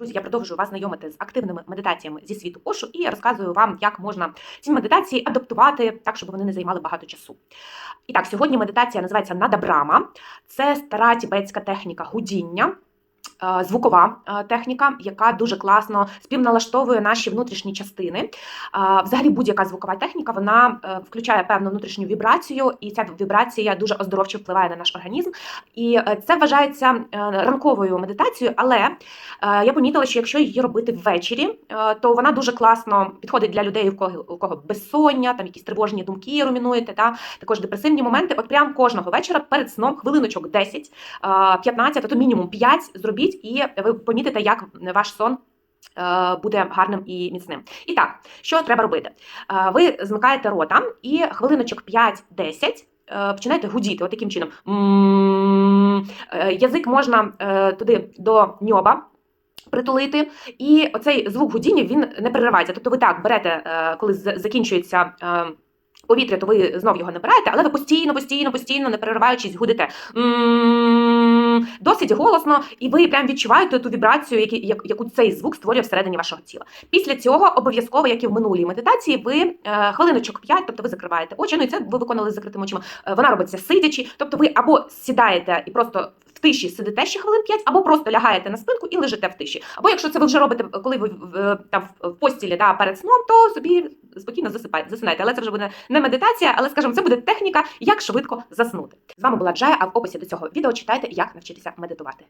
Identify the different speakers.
Speaker 1: Друзі, я продовжую вас знайомити з активними медитаціями зі світу Ошу і я розказую вам, як можна ці медитації адаптувати так, щоб вони не займали багато часу. І так, сьогодні медитація називається Надабрама. Це стара тібетська техніка гудіння. Е, Звукова е, техніка, яка дуже класно співналаштовує наші внутрішні частини. Е, Взагалі, будь-яка звукова техніка вона включає певну внутрішню вібрацію, і ця вібрація дуже оздоровчо впливає на наш організм. І це вважається ранковою медитацією, але я помітила, що якщо її робити ввечері, то вона дуже класно підходить для людей, у кого, у кого безсоння, там якісь тривожні думки руйнуєте, та також депресивні моменти. От прям кожного вечора перед сном хвилиночок 10, е, 15, а то мінімум 5 зробіть, і ви помітите, як ваш сон. е, Буде гарним і міцним. І так, що треба робити? Е, Ви змикаєте рота і хвилиночок 5-10 е, починаєте гудіти, от таким чином. Язик можна туди до ньоба. Притулити, і оцей звук гудіння він не переривається. Тобто ви так берете, коли закінчується повітря, то ви знов його набираєте, але ви постійно, постійно, постійно, не перериваючись, гудите досить голосно, і ви прям відчуваєте ту вібрацію, яку цей звук створює всередині вашого тіла. Після цього обов'язково, як і в минулій медитації, ви е, хвилиночок 5, тобто ви закриваєте очі. Ну і це ви виконали з закритими очима. Е, Вона робиться сидячи, тобто ви або сідаєте і просто тиші сидите ще хвилин 5, або просто лягаєте на спинку і лежите в тиші. Або якщо це ви вже робите, коли ви в- там в постілі да, перед сном, то собі спокійно засипаєте, засинаєте. Але це вже буде не медитація, але скажімо, це буде техніка, як швидко заснути. З вами була Джая, а в описі до цього відео читайте, як навчитися медитувати.